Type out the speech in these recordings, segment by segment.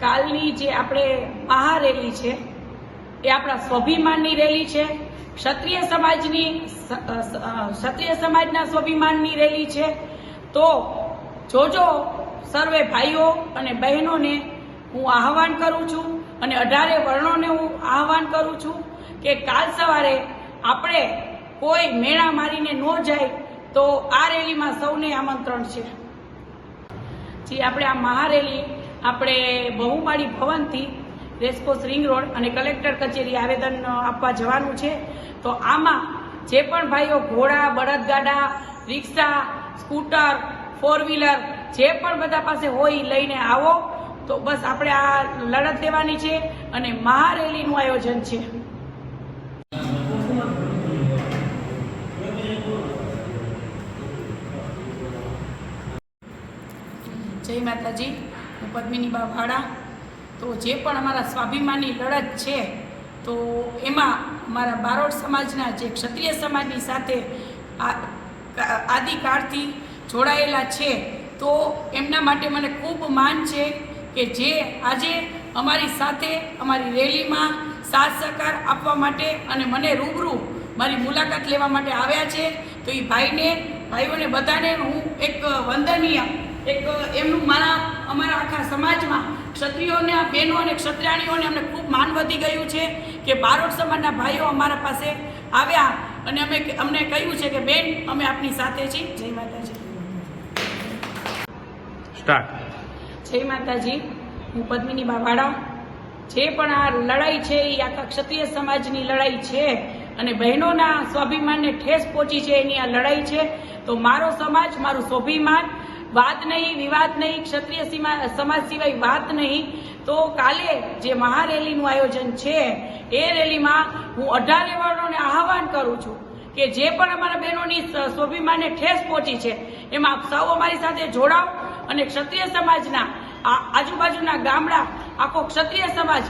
કાલની જે આપણે મહારેલી છે, એ આપણા સ્વાભિમાનની રેલી છે. ક્ષત્રિય સમાજની ક્ષત્રિય સમાજના સ્વાભિમાનની રેલી છે. તો જોજો સર્વે ભાઈઓ અને બહેનોને હું આહવાન કરું છું અને અઢારે વર્ણોને હું આહવાન કરું છું કે કાલ સવારે આપણે કોઈ મેળા મારીને ન જાય તો આ રેલીમાં સૌને આમંત્રણ છે. જે, આપણે આ મહારેલી આપણે બહુમાળી ભવનથી રેસકોર્સ રિંગ રોડ અને કલેક્ટર કચેરી આવેદન આપવા જવાનું છે. તો આમાં જે પણ ભાઈઓ ઘોડા, બળદગાડા, રિક્ષા, સ્કૂટર ફોર વ્હીલર જે પણ બધા પાસે હોય લઈને આવો. તો બસ આપણે આ લડત દેવાની છે અને મહારેલીનું આયોજન છે. જય માતાજી. હું પદ્મિની બા ભાડા તો જે પણ અમારા સ્વાભિમાનની લડત છે, તો એમાં અમારા બારોટ સમાજના જે ક્ષત્રિય સમાજની સાથે આદિકાળથી જોડાયેલા છે, તો એમના માટે મને ખૂબ માન છે કે જે આજે અમારી સાથે અમારી રેલીમાં સાથ સહકાર આપવા માટે અને મને રૂબરૂ મારી મુલાકાત લેવા માટે આવ્યા છે. તો એ ભાઈને, ભાઈઓને બધાને હું એક વંદનીય એક એમનું મારા અમારા આખા સમાજમાં ક્ષત્રિયોને બહેનો અને ક્ષત્રિયાણીઓને અમને ખૂબ માન વધી ગયું છે કે બારોટ સમાજના ભાઈઓ અમારા પાસે આવ્યા અને અમે અમને કહ્યું છે કે બેન અમે આપની સાથે છીએ. જય માતાજી. સ્ટાર્ટ જય માતાજી. હું પદ્મિની બાવાડા. જે પણ આ લડાઈ છે એ આખા ક્ષત્રિય સમાજની લડાઈ છે અને બહેનોના સ્વાભિમાનને ઠેસ પહોંચી છે એની આ લડાઈ છે. તો મારો સમાજ મારું સ્વાભિમાન વાત નહીં, વિવાદ નહીં, ક્ષત્રિય સીમા, સમાજ સિવાય વાત નહીં. તો કાલે જે મહારેલીનું આયોજન છે, એ રેલીમાં હું અઢારે વર્ણોને આહવાન કરું છું કે જે પણ અમારા બહેનોની સ્વાભિમાનને ઠેસ પહોંચી છે, એમાં આપ સૌ અમારી સાથે જોડાઓ અને ક્ષત્રિય સમાજના આજુબાજુના ગામડા, આખો ક્ષત્રિય સમાજ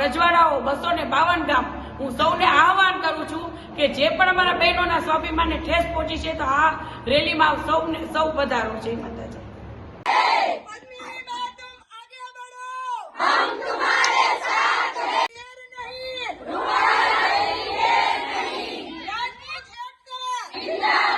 રજવાડાઓ બસો ને બાવન ગામ હું સૌને આહવાન કરું છું કે જે પણ અમારા બહેનોના સ્વાભિમાનને ઠેસ પહોંચી છે તો આ રેલીમાં સૌને સૌ વધારો છે માતાજી Yeah!